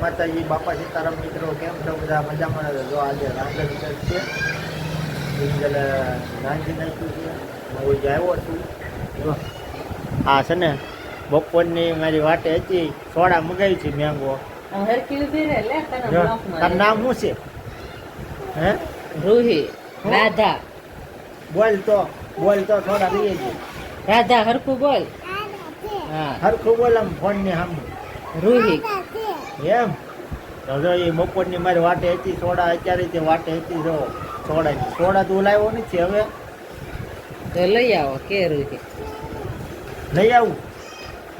માતાજી બાપા સીતારામ મિત્રો કેમ છો? બધા મજામાં ને? જો આજે રાંધણ છે. કિંજલ રાંધી નાખ્યું છે. હું જ આવ્યો છું. જો આ છે ને બપોરની મારી વાટે હતી. સોડા મગાવી છે મેંગો. તારું. નામ શું છે? હે? રૂહી રાધા. બોલ તો બોલ તો થોડા છે. રાધા હરખું બોલ. હા. હરખું બોલ આમ ફોનની સામે. રૂહી. એમ? તો જો એ બપોરની મારી વાટે હતી સોડા અત્યારે તે વાટે હતી જો સોડા સોડા તું લાવ્યો નથી હવે. તો લઈ આવો કે રૂહી લઈ આવું?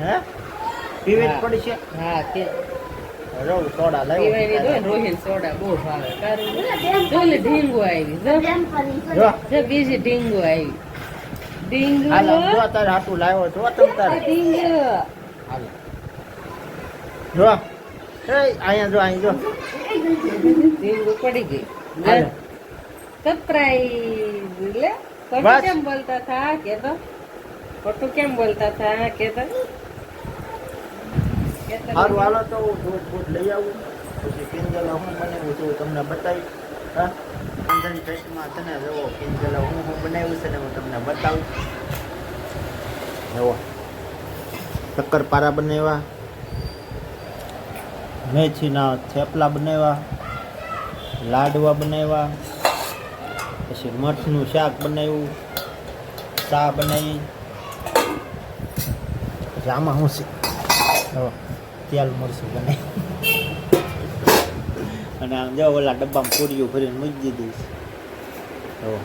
હે? પીવી જ હા. પડશે? હા કે. જો સોડા પીવાની જો લાવ્યો રોહિલ સોડા બહુ ભાવે. તારું જો લે ઢીંગો આવી. જો જો. જો બીજી ઢીંગો આવી. ઢીંગો. હાલ આમ જો તારે હાટું લાવ્યો છો તમ તારે. ઢીંગો. હાલ જો. એ અહીંયા જો અહીં જો. પડી ગઈ. સરપ્રાઈઝ લે ખોટું કેમ બોલતા થા? કે તો? ખોટું કેમ બોલતા થા? કે તો? સારું હાલો તો હું દૂધ બૂધ લઈ આવું. પછી કિંજલ હું બનાવ્યું છું તમને બતાવીશ. હા? કિંજલ ટેસ્ટમાં છે ને જુઓ કિંજલ હું હું બનાવ્યું છે ને હું તમને બતાવું. જુઓ. શક્કરપારા બનાવ્યા. મેથીના થેપલા બનાવ્યા, લાડવા બનાવ્યા, પછી મઠનું શાક બનાવ્યું, ચા બનાવી. પછી આમાં હું તેલ, મરચું બનાવી. અને આમ જો ઓલા ડબ્બામાં પૂરીઓ ભરીને મૂકી દીધી છે. જો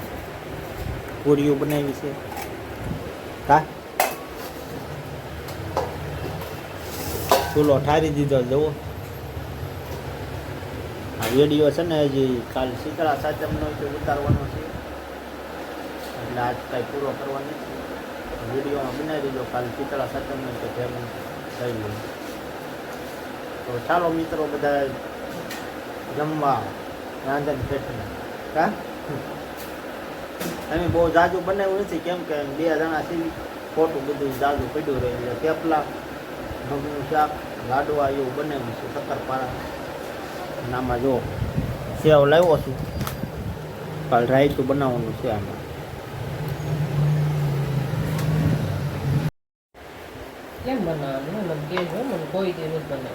પૂરીઓ બનાવી છે. કા? ચૂલો ઠારી દીધો આ વીડિયો છે ને હજી કાલ શીતળા સાચમનો ઉતારવાનો છે. એટલે આજ કાંઈ પૂરો કરવાનો નથી. વિડીયોમાં બનાવી દીધો, કાલ શીતળા સાચમનો છે ફેરવું થઈ ગયું. તો ચાલો મિત્રો બધા જમવા રાંધણ પેટને. કા અમે બહુ જાજુ બનાવ્યું નથી, કેમ કે બે જણા સીવી ખોટું બધું જાજુ પડ્યું રહે. એટલે થેપલા મગનું શાક, લાડવા એવું બનાવ્યું છે, શક્કરપારા. અને આમાં જો સેવ લાવ્યો છું કાલ રાયતું બનાવવાનું છે આમાં. કેમ બનાવવાનું? મને કોઈ દી નથી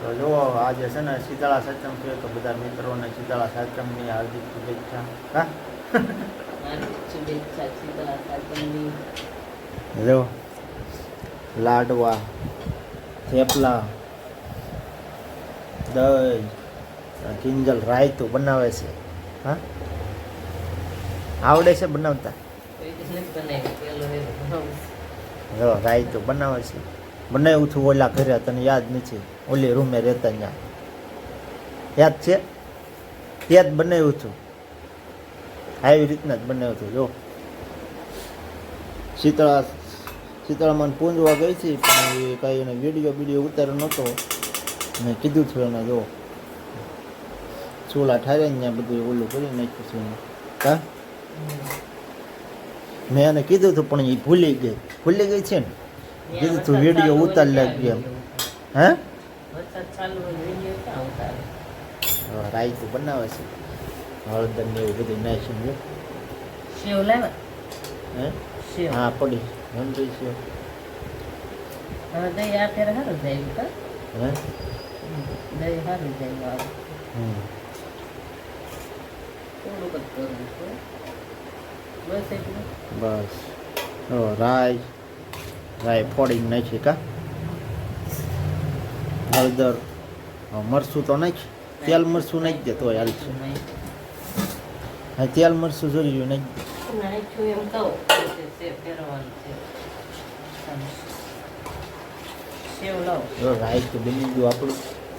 તો જુઓ આજે છે ને શીતળા સચમ છે તો બધા મિત્રોને શીતળા સચમની હાર્દિક શુભેચ્છા. હા? શુભેચ્છા શીતળા સાતમની. જો લાડવા થેપલા દહીં કિંજલ રાયતું બનાવે છે. હા? આવડે છે બનાવતા? જો રાયતું બનાવે છે. બનાવ્યું છું ઓલા ઘરે, તને યાદ નથી. ઓલી રૂમે રહેતા ત્યાં. યાદ છે? ત્યાં જ બનાવ્યું છું આવી રીતના જ બનાવ્યું હતું જો. શીતળા, શીતળામાં પૂંજવા ગઈ છે પણ એ કાંઈ એને વીડિયો વીડિયો ઉતાર્યો નહોતો. મેં કીધું છું એને જો. ચૂલા ઠારે ને બધું ઓલું કરી નાખ્યું છે કા હા? મેં એને કીધું હતું પણ એ ભૂલી ગઈ. ભૂલી ગઈ છે ને? કીધું તું વીડિયો ઉતાર લાગી એમ. હે? રાઈ રાયતું બનાવે છે. હળદર ને એવું બધું નાખ્યું જો. સેવ લાવ્યા? હે? હા પડી. સમજી છે હવે દહીં આ ફેર સારું જાય હે? દહીં સારું જાય આવે થોડુંક જ કરવું છે. બસ એટલું. બસ. રાય. રાય ફોડીને નાખી કા? હળદર. મરસું તો નાખ. તેલ મરસું નાખી દે તોય હાલ છે. હા તેલ મરસું જોયું નાખી એમ કહું. છે. રાય તો બની ગયું આપણું.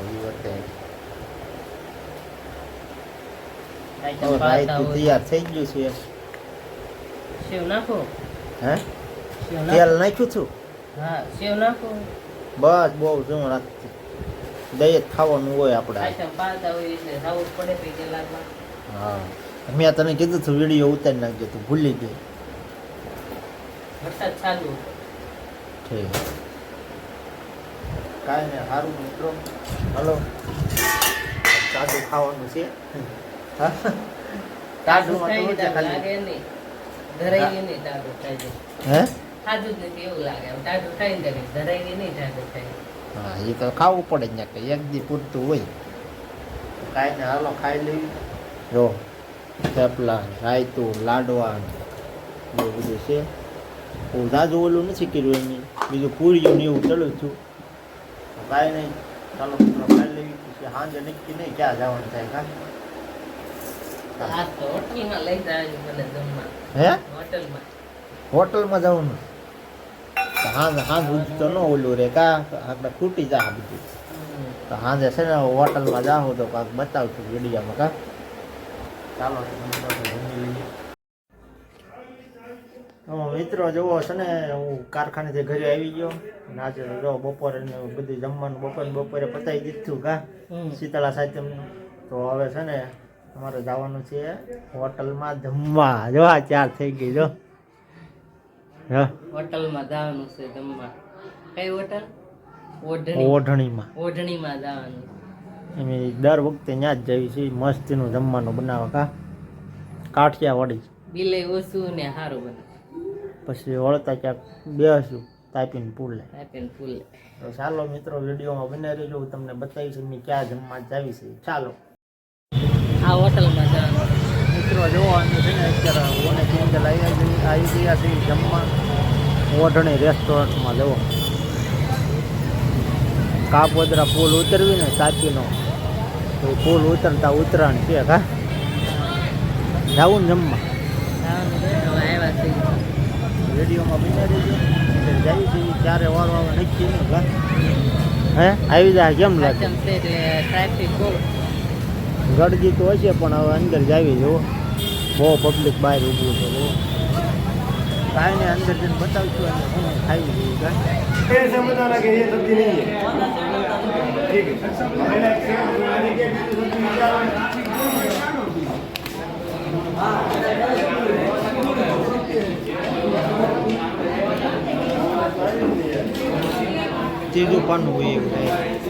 એ વખતે હાઈટમ હવે ગઈ પાડતા તું હોય. તૈયાર થઈ ગયું છે. સેવ નાખો. હે? તેલ નાખ્યું છું? હા સેવ નાખો. બસ બહુ શું રાખતી દહીં ખાવાનું હોય આપણે. હા. મેં તને કીધું તું વીડિયો ઉતારી નાખજો તું ભૂલી ગઈ વરસાદ ચાલુ ઠીક. કાંઈ નહીં સારું મિત્રો. હલો. સાદું ખાવાનું છે. હા. ટાઢું લાગે નહીં. ધરાઈ નહીં ટાઢું થાય હે? ખાધું જ નથી એવું લાગે. તાજું થાય ને ધરાઈ નહીં ટાઢું થાય હા એ તો ખાવું પડે ને કે એક દી પૂરતું હોય. કાંઈ ને હાલો ખાઈ લેવી જો થેપલા રાયતું લાડવા એવું બધું છે. હું જાજુ ઓલું નથી કર્યું એની. બીજું પૂરીઓ ને એવું ચડું છું કાંઈ નહીં. ચાલો ખાઈ લેવી પછી સાંજે નક્કી નહીં ક્યાં જવાનું થાય કા? હોટલમાં લઈ જાય મને જમવા. હે? હોટલમાં. હોટલમાં જવાનું? હાંજે હાંજ ઉગતો તો ન ઓલું રે કા આપણે ખૂટી જા બધું. તો સાંજે છે ને હોટલમાં જાઉં તો કાંક બતાવશું વિડીયામાં કા? ચાલો જમી મિત્રો જુઓ છે ને હું કારખાનેથી ઘરે આવી ગયો. અને આજે જો બપોરે ને બધું જમવાનું બપોરે બપોરે પતાવી દીધું કા. શીતળા સાતમનું તો હવે છે ને અમારે જવાનું છે હોટલમાં જમવા. જો આ ચાર થઈ ગઈ જો. હા? હોટલમાં જવાનું છે જમવા. કઈ હોટલ? ઓઢણી. ઓઢણીમાં. ઓઢણીમાં જવાનું. એમ દર વખતે ત્યાં જ જઈએ છીએ. મસ્તીનું જમવાનું બનાવે કા? કાઠિયાવાડી. બિલે ઓછું ને સારું બને. પછી વળતા ક્યાંક બેસું તાપીન પૂલે. તાપીન ફૂલ તો ચાલો મિત્રો વિડીયોમાં બને રહેજો. હું તમને બતાવીશ એમની ક્યાં જમવા જાવી છે. ચાલો. આ હોટલમાં જવાનું. મિત્રો જોવો અમે છે ને અત્યારે ઓને કિંજલ આવી આવી ગયા છે જમવા. ઓઢણી રેસ્ટોરન્ટમાં જવો કાપોદરા પુલ ઉતરવી ને તાપીનો તો પુલ ઉતરતા ઉતરાણ છે કા જાવું ને જમવા. રેડિયોમાં છે, જાય છે ક્યારે વારો આવે નક્કી નહીં હે. આવી જાય કેમ લાગે? ટ્રાફિક બહુ. ગળગી તો હશે પણ હવે અંદર જાવી જુઓ. બહુ પબ્લિક બહાર ઊભું છે કાંઈ અંદર જઈને બતાવશું અને હું ખાઈ લઈએ ચીજું પણ હોય એવું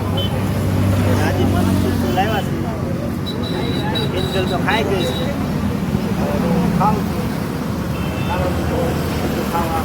આજે મને સૂચું લાવ્યા છે તો ખાઈ ગઈ છે. ખાવ છું ખાવા